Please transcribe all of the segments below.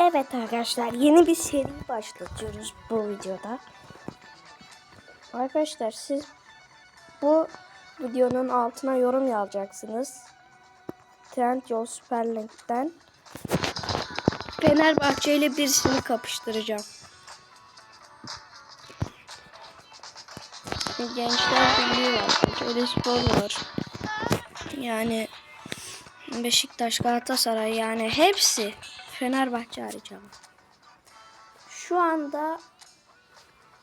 Evet arkadaşlar yeni bir seri başlatıyoruz bu videoda. Arkadaşlar siz bu videonun altına yorum yazacaksınız. Trendyol Süper Link'ten Fenerbahçe ile birisini kapıştıracağım. Gençler Birliği var. Öyle spor var. Yani Beşiktaş, Galatasaray yani hepsi Fenerbahçe hariç. Şu anda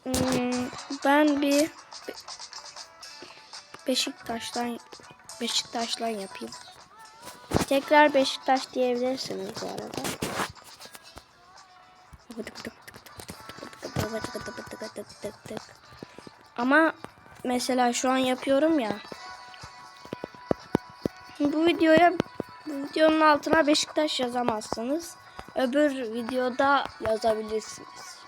hmm, ben bir Be- Beşiktaş'tan Beşiktaş'tan yapayım. Tekrar Beşiktaş diyebilirsiniz bu arada. Ama mesela şu an yapıyorum ya. Bu videoya bu videonun altına Beşiktaş yazamazsınız. Öbür videoda yazabilirsiniz.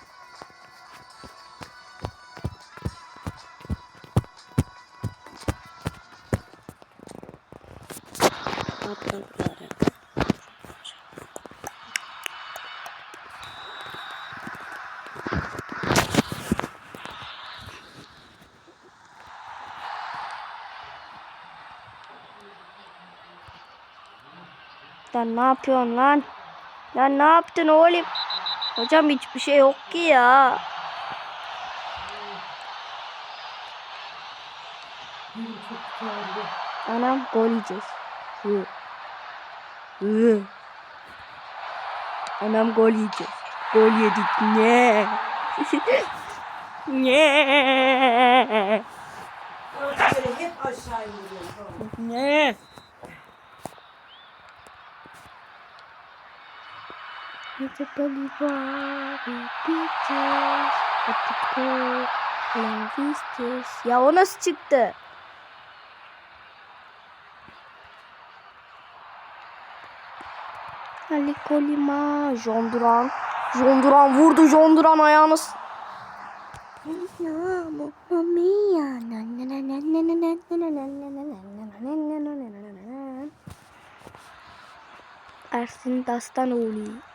Atladılar. Lan ne yapıyorsun lan? Lan ne yaptın oğlum? Hocam hiçbir şey yok ki ya. Anam gol yiyeceğiz. Hı. Hı. Anam gol yiyeceğiz. Gol yedik. Ne? Ne? Ne? It's a bunny war with pictures at the pool. Love is this. Ya o nasıl çıktı? Ali Kolima, John Duran. John Duran vurdu John Duran ayağını. Ersin Dastanoğlu.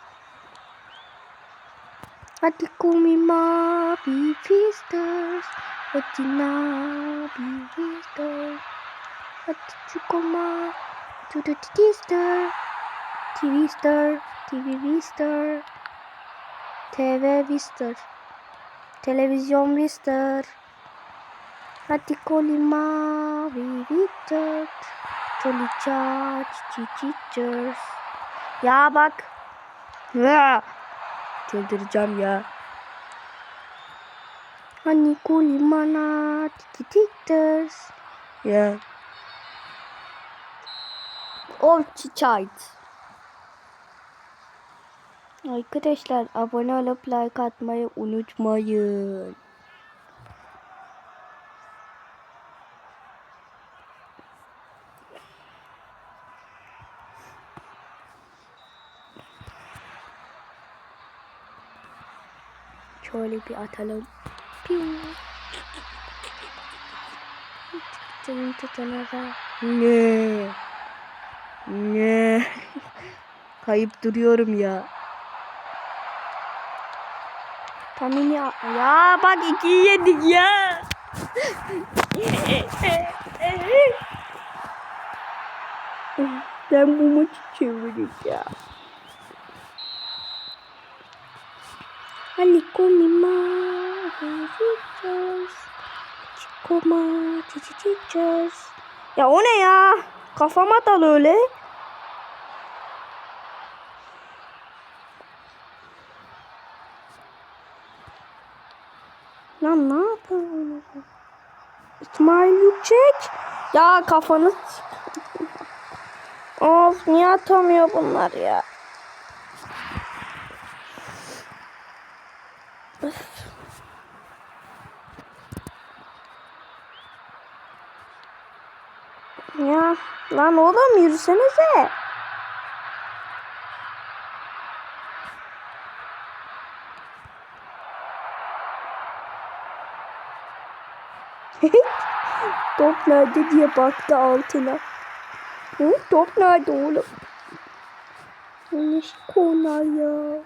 Hadi kumi mavi fisters. Hadi nabi fisters. Hadi çukoma. To the twister. TV Star. TV Vistar. TV Vistar. Televizyon Vistar. Hadi koli mavi Victor. Çoli çaç çiçiçers. Ya bak. Ya. Çıldıracağım ya. Hani kuli mana tiki tikters. Ya. O çiçait. Arkadaşlar abone olup like atmayı unutmayın. Şöyle bir atalım. Piu. Ne? Ne? Kayıp duruyorum ya. Tamini ya. Ya bak ikiyi yedik ya. ben bu maçı çevireceğim. Komima çiçeğiz. Çikoma çiçeğiz. Ya o ne ya? Kafama dal öyle. Lan ne yapıyorsun? İsmail Yüksek. Ya kafanı. of niye atamıyor bunlar ya? Öf. Ya lan oğlum yürüsenize. Top nerede diye baktı altına. Hı? Top nerede oğlum? Ne konar ya?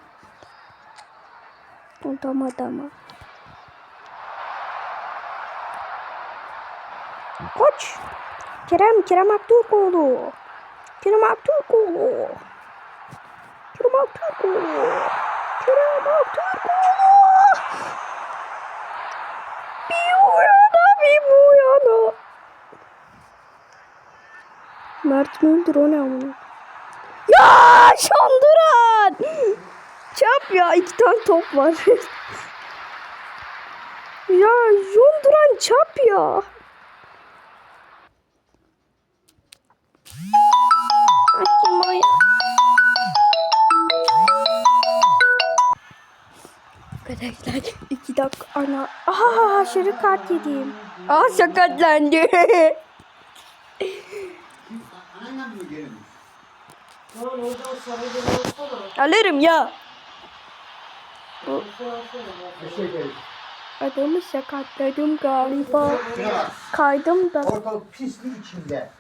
Adam adama. Koç. Kerem, Kerem Aktürkoğlu. Kerem Aktürkoğlu. Kerem Aktürkoğlu. Kerem Aktürkoğlu. Bir o yana bir bu yana. Mert Müldür o ne amına? Ya Şandıran! Çap ya iki tane top var. ya Şandıran çap ya. Hakim o ya. Arkadaşlar iki dakika ana. Aha aşırı kart yedim. Aa sakatlandı. Alırım ya. Teşekkür ederim. Adamı sakatladım galiba. Şuna. Kaydım da Ortalık pislik içinde.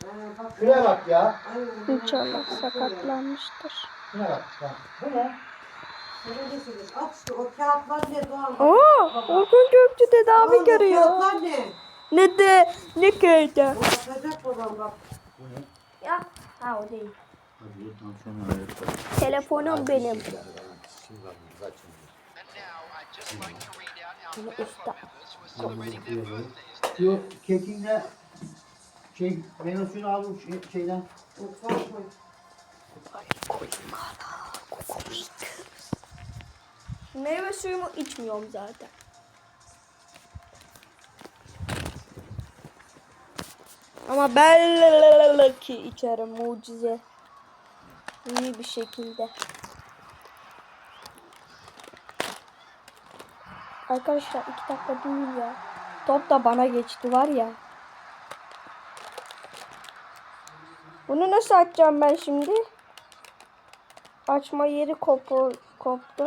Şuraya bak ya. inşallah sakatlanmıştır. Şuna bak. bak. Bu ne? Sana ne söyleyeyim? At işte o kağıtlar ne Doğan? Aa, Orkun Gökçü tedavi görüyor. Ne? Ne de ne köyde. Ya, ha o değil. Telefonum benim. Bunu usta. Şu kekinle şey meyve suyunu aldım şey- şeyden. Mutfağa koy. Meyve suyumu içmiyorum zaten. Ama belki içerim mucize. İyi bir şekilde. Arkadaşlar iki dakika değil ya. Top da bana geçti var ya. Bunu nasıl açacağım ben şimdi? Açma yeri kopu, koptu.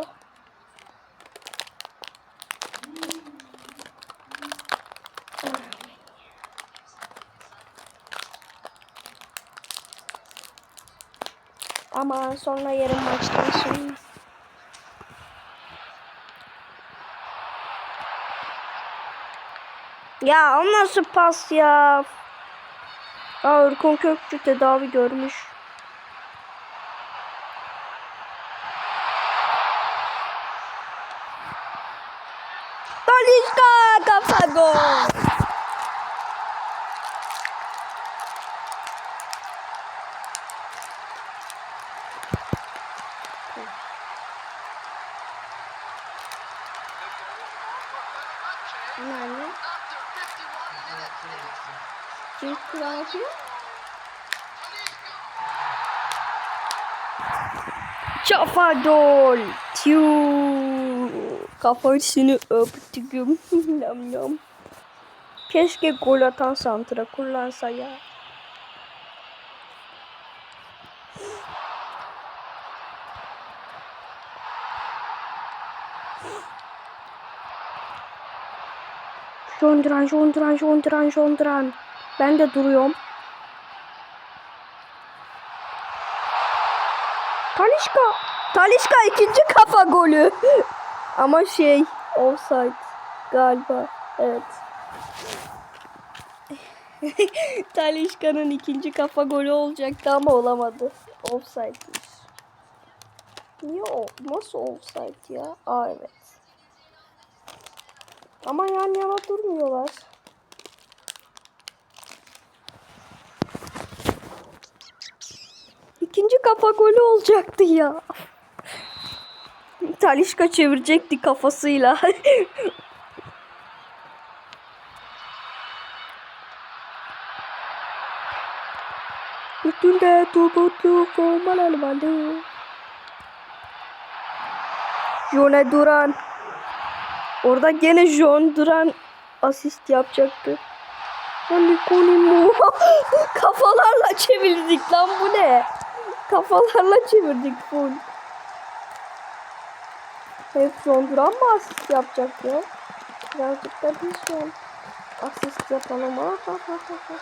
Ama sonra yarın maçtan sonra. Ya o nasıl pas ya? Aa, Orkun Kökçü tedavi görmüş. Talisca kafa gol. Yani. Kim kural yapıyor? Çafadol. Tiu. Kafasını öptüm. Nam nam. Keşke gol atan santra kullansa ya. Jonduran, jonduran, jonduran, jonduran. Ben de duruyorum. Talişka. Talişka ikinci kafa golü. Ama şey offside galiba. Evet. Talişka'nın ikinci kafa golü olacaktı ama olamadı. Offside'miş. Niye o? Nasıl offside ya? Aa evet. Ama yan yana durmuyorlar. İkinci kafa golü olacaktı ya. Talişka çevirecekti kafasıyla. Üstünde topuklu formalar vardı. Jone Duran. Orada gene John Duran asist yapacaktı. Hani Konimu. Kafalarla çevirdik lan bu ne? Kafalarla çevirdik full. Hep John Duran mı asist yapacak ya? Birazcık da biz şu an asist yapalım. Ha, ha, ha, ha.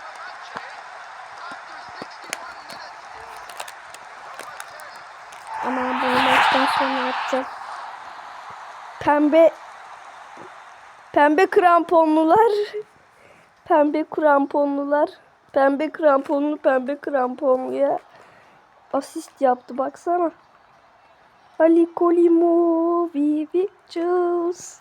Ama bunu maçtan sonra yapacağım. Pembe pembe kramponlular pembe kramponlular pembe kramponlu pembe kramponluya asist yaptı baksana. Ali Kolimovi Pictures.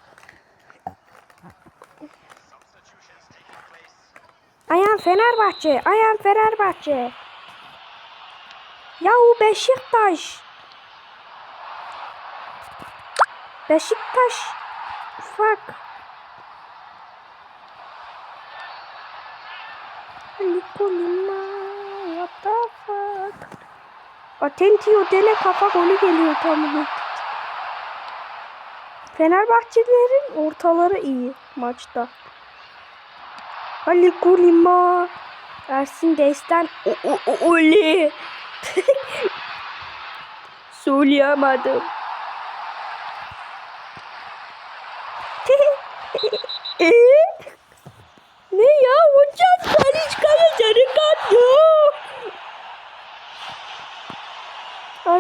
Ayağım Fenerbahçe, ayağım Fenerbahçe. Yahu Beşiktaş. Beşiktaş. Fuck. Ali Kolima. What the fuck? Atentio dele kafa golü geliyor tamam. Fenerbahçelilerin ortaları iyi maçta. Ali Kulima. Ersin Destan. O, o, o, oli. Söyleyemedim. Eee? ne ya hocam Talişka'ya sarı kart yok.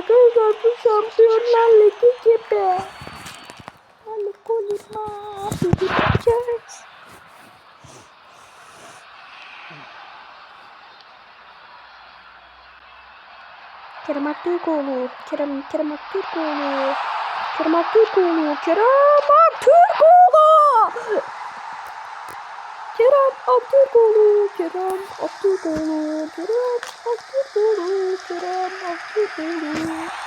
Arkadaşlar bu şampiyonlar ligi gibi. Kulima. Bizi bakacağız. Kerem Aktürkoğlu. Kerem, Kerem Aktürkoğlu. Kerem Aktürkoğlu. Kerem Aktürkoğlu. Kerem Aktürkoğlu. Kerem Aktürkoğlu. Kerem Aktürkoğlu. 不给你。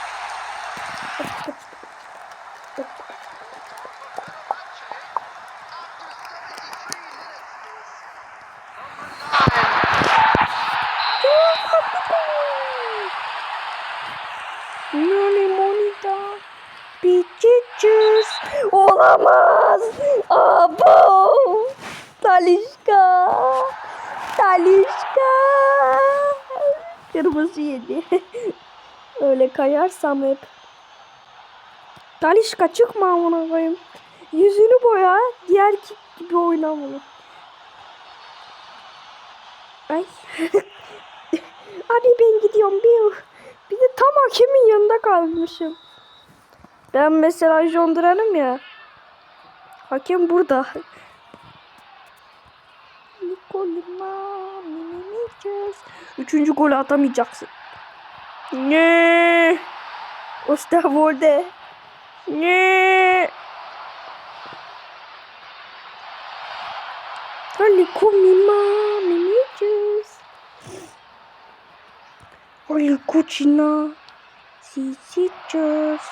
Kayarsam hep. Talişka çıkma amına koyayım. Yüzünü boya. Diğer gibi oynamalı. Ay. Abi ben gidiyorum bir. Bir de tam hakemin yanında kalmışım. Ben mesela John Duran'ım ya. Hakem burada. Üçüncü golü atamayacaksın. Ne? Osterwolde. Ne? Nikolima, Minimicus. Oli Kuchina. Sisicus.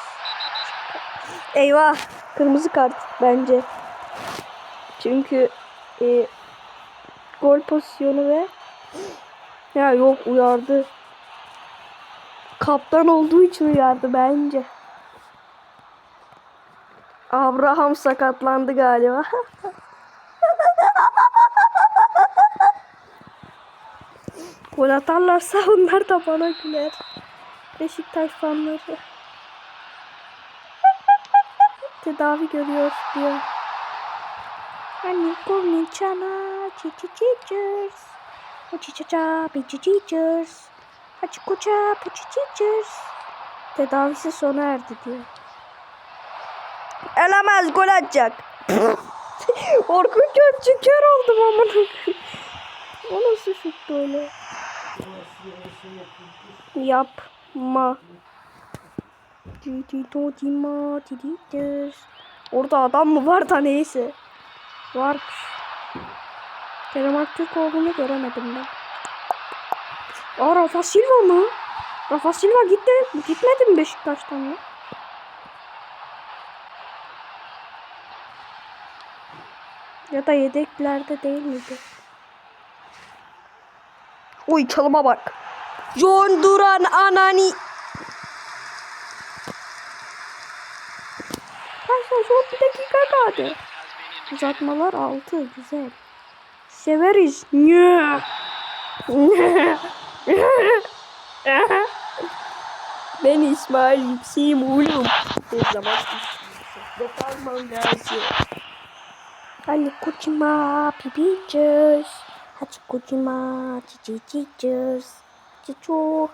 Eyvah. Kırmızı kart bence. Çünkü e, gol pozisyonu ve ya yok uyardı. Kaptan olduğu için uyardı bence. Abraham sakatlandı galiba. Gol atarlarsa onlar da bana güler. Beşiktaş fanları. Tedavi görüyor diyor. Hani komün çana çiçi çiçers. O çiçeça piçi çiçers. Açı koça piçi çiçers. Tedavisi sona erdi diyor. Elemez gol atacak. Orkun Kökçü kör oldum amına. O nasıl şut böyle? Yapma. Orada adam mı var da neyse. Varmış. Kerem Aktürkoğlu'nu göremedim ben. Aa Rafa Silva mı? Rafa Silva gitti. Gitmedi mi Beşiktaş'tan ya? Ya da yedeklerde değil miydi? Oy çalıma bak. John Duran anani. Arkadaşlar son bir dakika kaldı. Uzatmalar 6 güzel. Severiz. Nye. ben İsmail Yüksek'im oğlum. Her zaman kalmam lazım. Hani kucima pipicers. Hadi kucima çiçicicers. Çiço.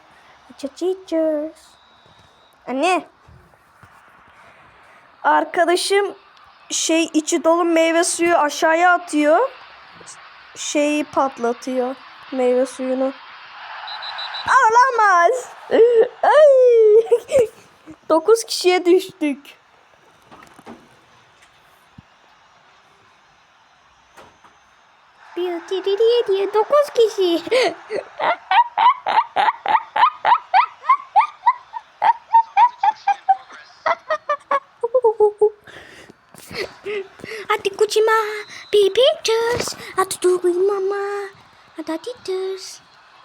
Çiçicicers. Anne. arkadaşım şey içi dolu meyve suyu aşağıya atıyor. Şeyi patlatıyor. Meyve suyunu. Olamaz. Ay. 9 kişiye düştük. Bir diye diye 9 kişi. Hadi kucima, be pictures. Dugay mama. Hadi Adidas.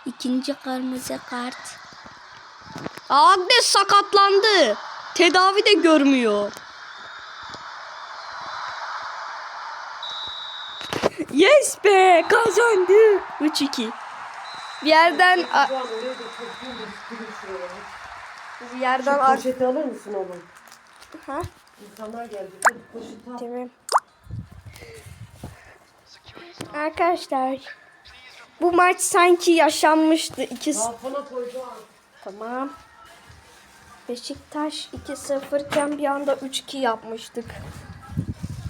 İkinci kırmızı kart. Agnes sakatlandı. Tedavi de görmüyor. Yes be kazandı. 3-2. Bir yerden bir yerden Şu ar- poşeti alır mısın oğlum? Ha? İnsanlar geldi. Hadi poşeti al. Tamam. Arkadaşlar bu maç sanki yaşanmıştı. İki Balkona koyacağım. Tamam. Beşiktaş 2-0 iken bir anda 3-2 yapmıştık.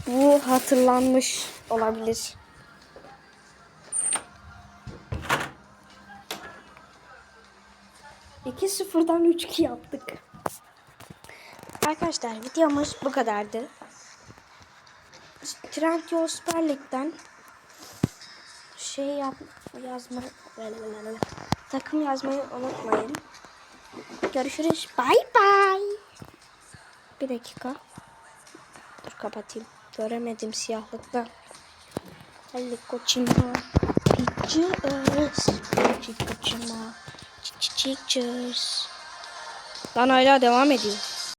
Bu hatırlanmış olabilir. İki sıfırdan 3-2 yaptık. Arkadaşlar videomuz bu kadardı. Trendyol Süper Lig'den şey yap yazma takım yazmayı unutmayın. Görüşürüz. Bay bay. Bir dakika. Dur kapatayım. Göremedim siyahlıktan. Hadi koçima. Pictures. Koçima. Pictures. Lan hala devam ediyor.